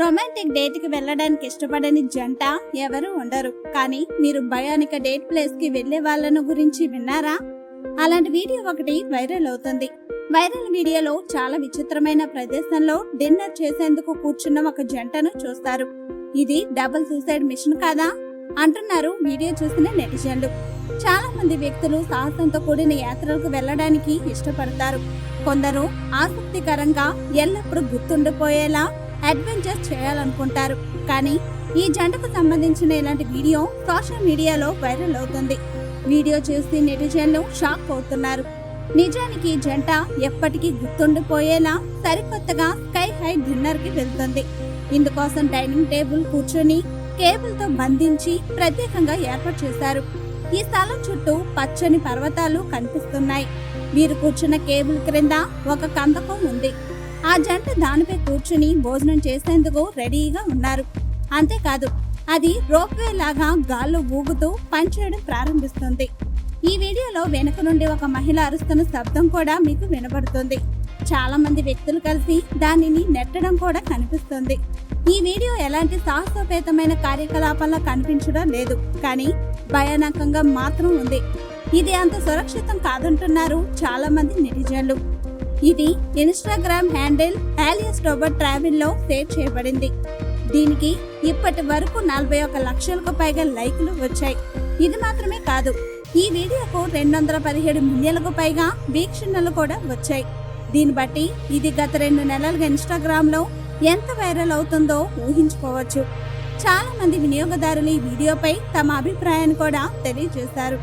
Romantic డేట్కి వెళ్ళడానికి ఇష్టపడని జంట ఎవరు ఉండరు. కానీ మీరు భయానిక డేట్ ప్లేస్కి వెళ్ళే వాళ్ళను గురించి విన్నారా? అలాంటి వీడియో ఒకటి వైరల్ అవుతుంది. వైరల్ వీడియోలో చాలా విచిత్రమైన ప్రదేశంలో డిన్నర్ చేసేందుకు కూర్చున్న ఒక జంటను చూస్తారు. ఇది డబుల్ సూసైడ్ మిషన్ కాదా? అంటున్నారు వీడియో చూసిన నెటిజన్లు. చాలా మంది వ్యక్తులు సాహసంతో కూడిన యాత్రలకు వెళ్ళడానికి ఇష్టపడతారు. కొందరు ఆసక్తికరంగా ఎల్లప్పుడూ గుర్తుండిపోయేలా అడ్వెంచర్ చేయాలనుకుంటారు. కానీ ఈ జంటకు సంబంధించిన ఇలాంటి వీడియో సోషల్ మీడియాలో వైరల్ అవుతుంది. వీడియో చూసి నెటిజన్లు షాక్ అవుతున్నారు. నిజానికి ఈ జంట ఎప్పటికీ గుర్తుండిపోయేలా సరికొత్తగా స్కై హై డిన్నర్కి వెళ్తుంది. ఇందుకోసం డైనింగ్ టేబుల్ కూర్చొని కేబుల్తో బంధించి ప్రత్యేకంగా ఏర్పాటు చేశారు. ఈ స్థలం చుట్టూ పచ్చని పర్వతాలు కనిపిస్తున్నాయి. వీరు కూర్చున్న కేబుల్ క్రింద ఒక కందకం ఉంది. ఆ జంట దానిపై కూర్చుని భోజనం చేసేందుకు రెడీగా ఉన్నారు. అంతేకాదు అది రోప్వే లాగా గాల్లో ఊగుతూ పనిచేయడం ప్రారంభిస్తుంది. ఈ వీడియోలో వెనుక నుండి ఒక మహిళ అరుస్తున్న శబ్దం కూడా మీకు వినబడుతుంది. చాలా మంది వ్యక్తులు కలిసి దానిని నెట్టడం కూడా కనిపిస్తుంది. ఈ వీడియో ఎలాంటి సాహసోపేతమైన కార్యకలాపాల్లో కనిపించడం లేదు కానీ భయానకంగా మాత్రం ఉంది. ఇది అంత సురక్షితం కాదంటున్నారు చాలా మంది నెటిజన్లు. ఇది ఇన్స్టాగ్రామ్ హ్యాండిల్ ఆలియస్ డోబర్ ట్రావెల్లో షేర్ చేయబడింది. దీనికి ఇప్పటి వరకు నలభై ఒక లక్షలకు పైగా లైకులు వచ్చాయి. ఇది మాత్రమే కాదు ఈ వీడియోకు రెండు వందల పదిహేడు మిలియన్లకు పైగా వీక్షణలు కూడా వచ్చాయి. దీన్ని బట్టి ఇది గత రెండు నెలలుగా ఇన్స్టాగ్రామ్లో ఎంత వైరల్ అవుతుందో ఊహించుకోవచ్చు. చాలా మంది వినియోగదారులు ఈ వీడియోపై తమ అభిప్రాయాన్ని కూడా తెలియజేశారు.